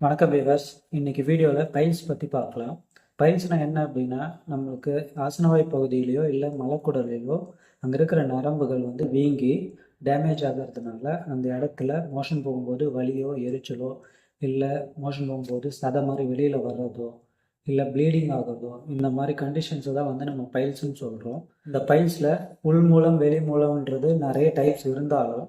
வணக்கம் வீவர்ஸ் இன்னைக்கு வீடியோவில் பைல்ஸ் பற்றி பார்க்கலாம். பைல்ஸ்னால் என்ன அப்படின்னா நம்மளுக்கு ஆசனவாய் பகுதியிலையோ இல்லை மலக்குடலையோ அங்கே இருக்கிற நரம்புகள் வந்து வீங்கி டேமேஜ் ஆகிறதுனால அந்த இடத்துல மோஷன் போகும்போது வலியோ எரிச்சலோ இல்லை மோஷன் போகும்போது சதை மாதிரி வெளியில் வர்றதோ இல்லை ப்ளீடிங் ஆகிறதோ இந்த மாதிரி கண்டிஷன்ஸை தான் வந்து நம்ம பைல்ஸ்னு சொல்கிறோம் இந்த பைல்ஸில் உள் மூலம் வெளி மூலம்ன்றது நிறைய டைப்ஸ் இருந்தாலும்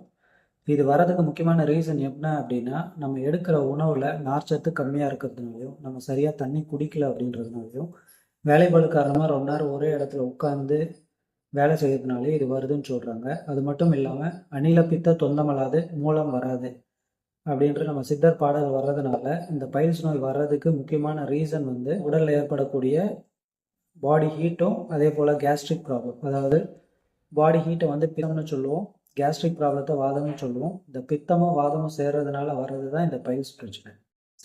இது வரதுக்கு முக்கியமான ரீசன் என்ன அப்படின்னா நம்ம எடுக்கிற உணவில் நார்ச்சத்து கம்மியாக இருக்கிறதுனாலையும் நம்ம சரியாக தண்ணி குடிக்கல அப்படின்றதுனாலையும் வேலைப்பாடு காரணமாக ரொம்ப நேரம் ஒரே இடத்துல உட்காந்து வேலை செய்யறதுனாலே இது வருதுன்னு சொல்கிறாங்க அது மட்டும் இல்லாமல் அணில பித்த மூலம் வராது அப்படின்ற நம்ம சித்தர் பாடல் வர்றதுனால இந்த பைல்ஸ் நோய் வர்றதுக்கு முக்கியமான ரீசன் வந்து உடலில் ஏற்படக்கூடிய பாடி ஹீட்டும் அதே போல் கேஸ்ட்ரிக் ப்ராப்ளம் அதாவது பாடி ஹீட்டை வந்து பித்தம்னு சொல்லுவோம். கேஸ்ட்ரிக் ப்ராப்ளத்தை வாதம்னு சொல்லுவோம். இந்த பித்தமும் வாதமும் சேர்றதுனால வர்றது தான் இந்த பைல்ஸ் பிரச்சனை.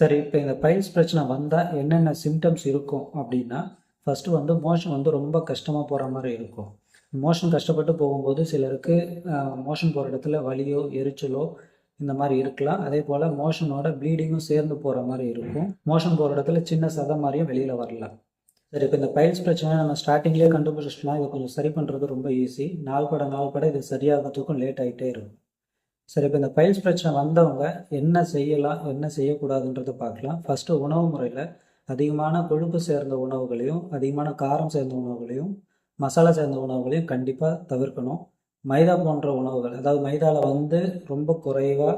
சரி இப்போ இந்த பைல்ஸ் பிரச்சனை வந்தால் என்னென்ன சிம்டம்ஸ் இருக்கும் அப்படின்னா ஃபஸ்ட்டு வந்து மோஷன் வந்து ரொம்ப கஷ்டமாக போகிற மாதிரி இருக்கும். மோஷன் கஷ்டப்பட்டு போகும்போது சிலருக்கு மோஷன் போகிற இடத்துல வலியோ எரிச்சலோ இந்த மாதிரி இருக்கலாம். அதே போல் மோஷனோட ப்ளீடிங்கும் சேர்ந்து போகிற மாதிரி இருக்கும். மோஷன் போகிற இடத்துல சின்ன சதம் மாதிரியும் வெளியில் வரலாம். சரி இப்போ இந்த பைல்ஸ் பிரச்சனை நம்ம ஸ்டார்டிங்லேயே கண்டுபிடிச்சிட்டோம்னா இதை கொஞ்சம் சரி பண்ணுறது ரொம்ப ஈஸி நாள் பட நாள் பட இது சரியாகிறதுக்கும் லேட் ஆகிட்டே இருக்கும். சரி இப்போ இந்த பைல்ஸ் பிரச்சனை வந்தவங்க என்ன செய்யலாம் என்ன செய்யக்கூடாதுன்றதை பார்க்கலாம். ஃபஸ்ட்டு உணவு முறையில் அதிகமான கொழுப்பு சேர்ந்த உணவுகளையும் அதிகமான காரம் சேர்ந்த உணவுகளையும் மசாலா சேர்ந்த உணவுகளையும் கண்டிப்பாக தவிர்க்கணும். மைதா போன்ற உணவுகள் அதாவது மைதாவில் வந்து ரொம்ப குறைவாக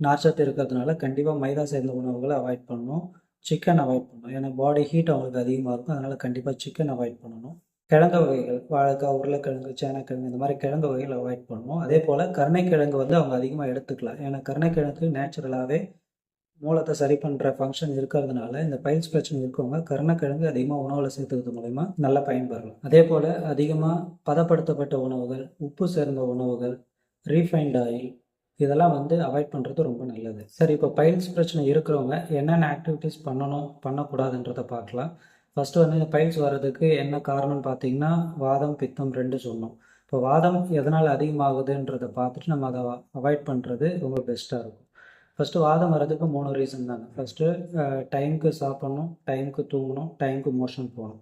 நார்ச்சத்து இருக்கிறதுனால கண்டிப்பாக மைதா சேர்ந்த உணவுகளை அவாய்ட் பண்ணணும். சிக்கன் அவாய்ட் பண்ணணும். ஏன்னா பாடி ஹீட் அவங்களுக்கு அதிகமாக இருக்கும். அதனால் கண்டிப்பாக சிக்கன் அவாய்ட் பண்ணணும். கிழங்கு வகைகள் வாழைக்காய் உருளைக்கிழங்கு சேனக்கிழங்கு இந்த மாதிரி கிழங்கு வகைகள் அவாய்ட் பண்ணணும். அதே போல் கருணைக்கிழங்கு வந்து அவங்க அதிகமாக எடுத்துக்கலாம். ஏன்னா கருணைக்கிழங்கு நேச்சுரலாகவே மூலத்தை சரி பண்ணுற ஃபங்க்ஷன் இருக்கிறதுனால இந்த பயில்ஸ் பிரச்சனை இருக்கவங்க கருணக்கிழங்கு அதிகமாக உணவில் சேர்த்துக்கிறது மூலயமா நல்லா பயன்பெறலாம். அதே போல் அதிகமாக பதப்படுத்தப்பட்ட உணவுகள் உப்பு சேர்ந்த உணவுகள் ரீஃபைண்ட் ஆயில் இதெல்லாம் வந்து அவாய்ட் பண்ணுறது ரொம்ப நல்லது. சரி இப்போ பைல்ஸ் பிரச்சனை இருக்கிறவங்க என்னென்ன ஆக்டிவிட்டீஸ் பண்ணணும் பண்ணக்கூடாதுன்றதை பார்க்கலாம். ஃபஸ்ட்டு வந்து இந்த பைல்ஸ் வர்றதுக்கு என்ன காரணம்னு பார்த்தீங்கன்னா வாதம் பித்தம் ரெண்டு சொன்னோம். இப்போ வாதம் எதனால் அதிகமாகுதுன்றதை பார்த்துட்டு நம்ம அதை அவாய்ட் பண்ணுறது ரொம்ப பெஸ்ட்டாக இருக்கும். ஃபஸ்ட்டு வாதம் வர்றதுக்கு மூணு ரீசன் தாங்க. ஃபஸ்ட்டு டைமுக்கு சாப்பிட்ணும் டைமுக்கு தூங்கணும் டைமுக்கு மோஷன் போகணும்.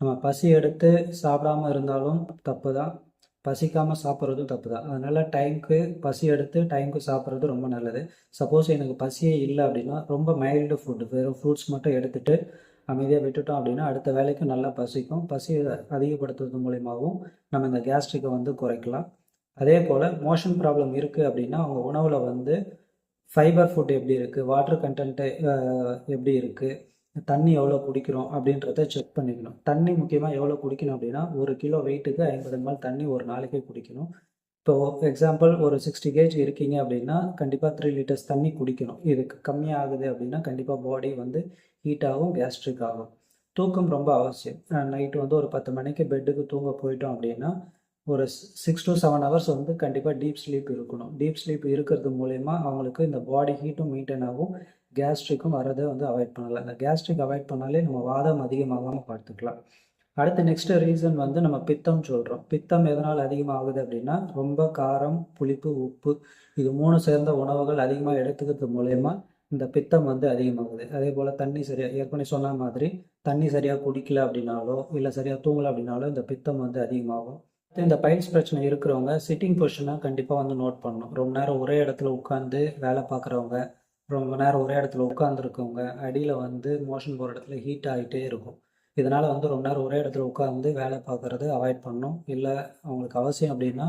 நம்ம பசி எடுத்து சாப்பிடாம இருந்தாலும் தப்பு தான். பசிக்காமல் சாப்பிட்றதும் தப்பு தான் அதனால் டைமுக்கு பசி எடுத்து டைமுக்கு சாப்பிட்றது ரொம்ப நல்லது. சப்போஸ் எனக்கு பசியே இல்லை அப்படின்னா ரொம்ப மைல்டு ஃபுட்டு வெறும் ஃப்ரூட்ஸ் மட்டும் எடுத்துகிட்டு அமைதியாக விட்டுட்டோம் அப்படின்னா அடுத்த வேலைக்கு நல்லா பசிக்கும். பசி அதிகப்படுத்துறது மூலியமாகவும் நம்ம இந்த கேஸ்ட்ரிக்கை வந்து குறைக்கலாம். அதே போல் மோஷன் ப்ராப்ளம் இருக்குது அப்படின்னா அவங்க உணவில் வந்து ஃபைபர் ஃபுட் எப்படி இருக்குது வாட்டர் கண்டென்ட்டு எப்படி இருக்குது தண்ணி எவ்வளோ குடிக்கிறோம் அப்படின்றத செக் பண்ணிக்கணும். தண்ணி முக்கியமாக எவ்வளோ குடிக்கணும் அப்படின்னா ஒரு கிலோ வெயிட்டுக்கு ஐம்பது ml தண்ணி ஒரு நாளைக்கு குடிக்கணும். இப்போ எக்ஸாம்பிள் ஒரு சிக்ஸ்டி கேஜ் இருக்கீங்க அப்படின்னா கண்டிப்பாக த்ரீ லிட்டர்ஸ் தண்ணி குடிக்கணும். இதுக்கு கம்மியாகுது அப்படின்னா கண்டிப்பாக பாடி வந்து ஹீட் ஆகும் கேஸ்ட்ரிக் ஆகும். தூக்கம் ரொம்ப அவசியம். நைட்டு வந்து ஒரு பத்து மணிக்கு பெட்டுக்கு தூங்க போயிட்டோம் அப்படின்னா ஒரு சிக்ஸ் டு செவன் ஹவர்ஸ் வந்து கண்டிப்பாக டீப் ஸ்லீப் இருக்கணும். டீப் ஸ்லீப் இருக்கிறது மூலயமா அவங்களுக்கு இந்த பாடி ஹீட்டும் மெயின்டைன் ஆகும். கேஸ்ட்ரிக்கும் வரதை வந்து அவாய்ட் பண்ணலாம். இந்த கேஸ்ட்ரிக் அவாய்ட் பண்ணாலே நம்ம வாதம் அதிகமாகாமல் பார்த்துக்கலாம். அடுத்து நெக்ஸ்ட் ரீசன் வந்து நம்ம பித்தம் சொல்கிறோம் பித்தம் எதனால் அதிகமாகுது அப்படின்னா ரொம்ப காரம் புளிப்பு உப்பு இது மூணு சேர்ந்த உணவுகள் அதிகமாக எடுத்துக்கிறது மூலயமா இந்த பித்தம் வந்து அதிகமாகுது. அதே போல் தண்ணி சரியாக ஏற்கனவே சொன்ன மாதிரி தண்ணி சரியாக குடிக்கல அப்படின்னாலோ இல்லை சரியாக தூங்கலை அப்படின்னாலோ இந்த பித்தம் வந்து அதிகமாகும். இந்த பயிற்சி பிரச்சனை இருக்கிறவங்க சிட்டிங் பொசிஷனாக கண்டிப்பாக வந்து நோட் பண்ணணும். ரொம்ப நேரம் ஒரே இடத்துல உட்காந்து வேலை பார்க்குறவங்க ரொம்ப நேரம் ஒரே இடத்துல உட்காந்துருக்கவங்க அடியில் வந்து மோஷன் போகிற இடத்துல ஹீட் ஆகிட்டே இருக்கும். இதனால் வந்து ரொம்ப நேரம் ஒரே இடத்துல உட்காந்து வேலை பார்க்குறது அவாய்ட் பண்ணணும். இல்லை அவங்களுக்கு அவசியம் அப்படின்னா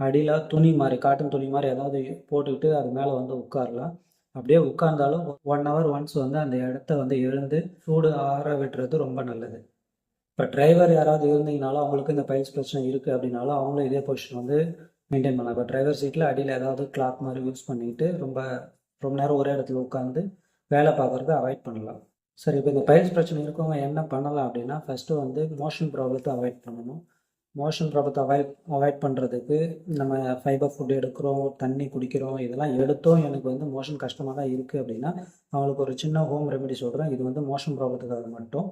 அடியில் துணி மாதிரி காட்டன் துணி மாதிரி ஏதாவது போட்டுக்கிட்டு அது மேலே வந்து உட்காரலாம். அப்படியே உட்கார்ந்தாலும் ஒன் ஹவர் ஒன்ஸ் வந்து அந்த இடத்த வந்து எழுந்து சூடு ஆற விட்டுறது ரொம்ப நல்லது. இப்போ டிரைவர் யாராவது இருந்தீங்கனாலும் அவங்களுக்கு இந்த பயிற்சி பிரச்சனை இருக்குது அப்படின்னாலும் அவங்களும் இதே பொசிஷன் வந்து மெயின்டைன் பண்ணலாம். இப்போ டிரைவர் சீட்டில் அடியில் ஏதாவது கிளாத் மாதிரி யூஸ் பண்ணிட்டு ரொம்ப ரொம்ப நேரம் ஒரே இடத்துல உட்காந்து வேலை பார்க்குறத அவாய்ட் பண்ணலாம். சரி இப்போ இந்த பயிற்சி பிரச்சனை இருக்கவங்க என்ன பண்ணலாம் அப்படின்னா ஃபஸ்ட்டு வந்து மோஷன் ப்ராப்ளத்தை அவாய்ட் பண்ணணும். மோஷன் ப்ராப்ளத்தை அவாய்ட் அவாய்ட் பண்ணுறதுக்கு நம்ம ஃபைபர் ஃபுட் எடுக்கிறோம் தண்ணி குடிக்கிறோம் இதெல்லாம் எடுத்தோம் எனக்கு வந்து மோஷன் கஷ்டமாக தான் இருக்குது அப்படின்னா அவங்களுக்கு ஒரு சின்ன ஹோம் ரெமெடி சொல்கிறேன் இது வந்து மோஷன் ப்ராப்ளத்துக்காக மட்டும்.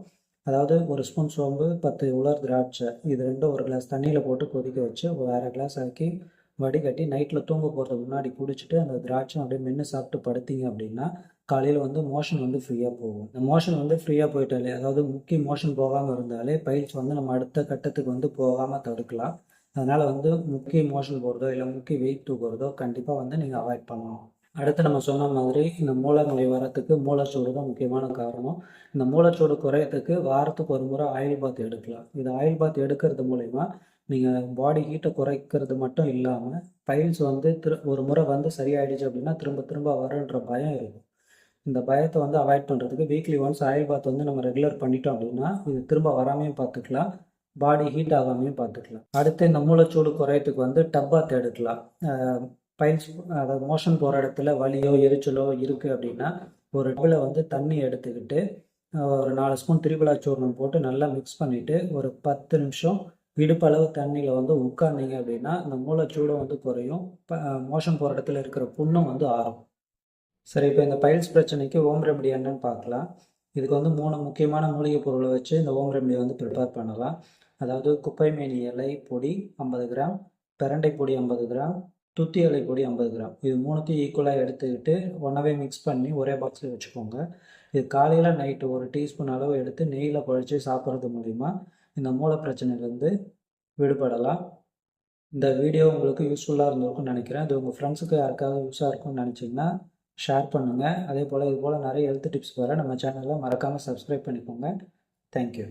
அதாவது ஒரு ஸ்பூன் சோம்பு பத்து உலர் திராட்சை இது ரெண்டும் ஒரு கிளாஸ் தண்ணியில் போட்டு கொதிக்க வச்சு ஒரு அரை கிளாஸ் ஆக்கி வடிகட்டி நைட்டில் தூங்க போகிறதுக்கு முன்னாடி குடிச்சிட்டு அந்த திராட்சை அப்படியே மென்று சாப்பிட்டு படுத்தீங்க அப்படின்னா காலையில் வந்து மோஷன் வந்து ஃப்ரீயாக போகும். இந்த மோஷன் வந்து ஃப்ரீயாக போயிட்டாலே அதாவது முக்கிய மோஷன் போகாமல் இருந்தாலே பயிற்சி வந்து நம்ம அடுத்த கட்டத்துக்கு வந்து போகாமல் தடுக்கலாம். அதனால் வந்து முக்கிய மோஷன் போகிறதோ இல்லை முக்கிய வெயிட் தூக்குறதோ கண்டிப்பாக வந்து நீங்கள் அவாய்ட் பண்ணணும். அடுத்து நம்ம சொன்ன மாதிரி இந்த மூலநோய் வரத்துக்கு மூலச்சூடு தான் முக்கியமான காரணம். இந்த மூலச்சூடு குறையத்துக்கு வாரத்துக்கு ஒரு முறை ஆயில் பாத் எடுக்கலாம். இது ஆயில் பாத் எடுக்கிறது மூலயமா நீங்கள் பாடி ஹீட்டை குறைக்கிறது மட்டும் இல்லாமல் பைல்ஸ் வந்து திரு ஒரு முறை வந்து சரியாயிடுச்சு அப்படின்னா திரும்ப திரும்ப வருன்ற பயம் இருக்கும். இந்த பயத்தை வந்து அவாய்ட் பண்ணுறதுக்கு வீக்லி ஒன்ஸ் ஆயில் பாத் வந்து நம்ம ரெகுலர் பண்ணிட்டோம் அப்படின்னா இது திரும்ப வராமையும் பார்த்துக்கலாம். பாடி ஹீட் ஆகாமையும் பார்த்துக்கலாம். அடுத்து இந்த மூளைச்சூடு குறையத்துக்கு வந்து டப்பாத் எடுக்கலாம். பைல்ஸ் அதாவது மோஷன் போகிற இடத்துல வலியோ எரிச்சலோ இருக்குது அப்படின்னா ஒரு டப்பில் வந்து தண்ணி எடுத்துக்கிட்டு ஒரு நாலு ஸ்பூன் திரிபலா சூர்ணம் போட்டு நல்லா மிக்ஸ் பண்ணிவிட்டு ஒரு பத்து நிமிஷம் இடுப்பளவு தண்ணியில் வந்து உட்கார்ந்தீங்க அப்படின்னா இந்த மூளைச்சூடும் வந்து குறையும். மோஷன் போகிற இடத்துல இருக்கிற புண்ணும் வந்து ஆறும். சரி இப்போ இந்த பைல்ஸ் பிரச்சனைக்கு ஓம் ரெமடி என்னன்னு பார்க்கலாம். இதுக்கு வந்து மூணு முக்கியமான மூலிகை பொருளை வச்சு இந்த ஓம் ரெமடி வந்து ப்ரிப்பேர் பண்ணலாம். அதாவது குப்பைமேனி இலை பொடி ஐம்பது கிராம் பெரண்டை பொடி ஐம்பது கிராம் துத்தி இலை ஐம்பது கிராம். இது மூணுத்தையும் ஈக்குவலாக எடுத்துக்கிட்டு ஒன்றவே மிக்ஸ் பண்ணி ஒரே பாக்ஸில் வச்சுக்கோங்க. இது காலையில் நைட்டு ஒரு டீஸ்பூன் அளவு எடுத்து நெய்யில் குழச்சி சாப்பிட்றது மூலிமா இந்த மூளை பிரச்சனையிலேருந்து விடுபடலாம். இந்த வீடியோ உங்களுக்கு யூஸ்ஃபுல்லாக இருந்திருக்கும்னு நினைக்கிறேன். இது உங்கள் ஃப்ரெண்ட்ஸுக்கு யாருக்காவது யூஸாக இருக்கும்னு நினச்சிங்கன்னா ஷேர் பண்ணுங்கள் அதே போல் இது போல் நிறைய ஹெல்த் டிப்ஸ் வர நம்ம சேனலை மறக்காமல் சப்ஸ்கிரைப் பண்ணிக்கோங்க. தேங்க்யூ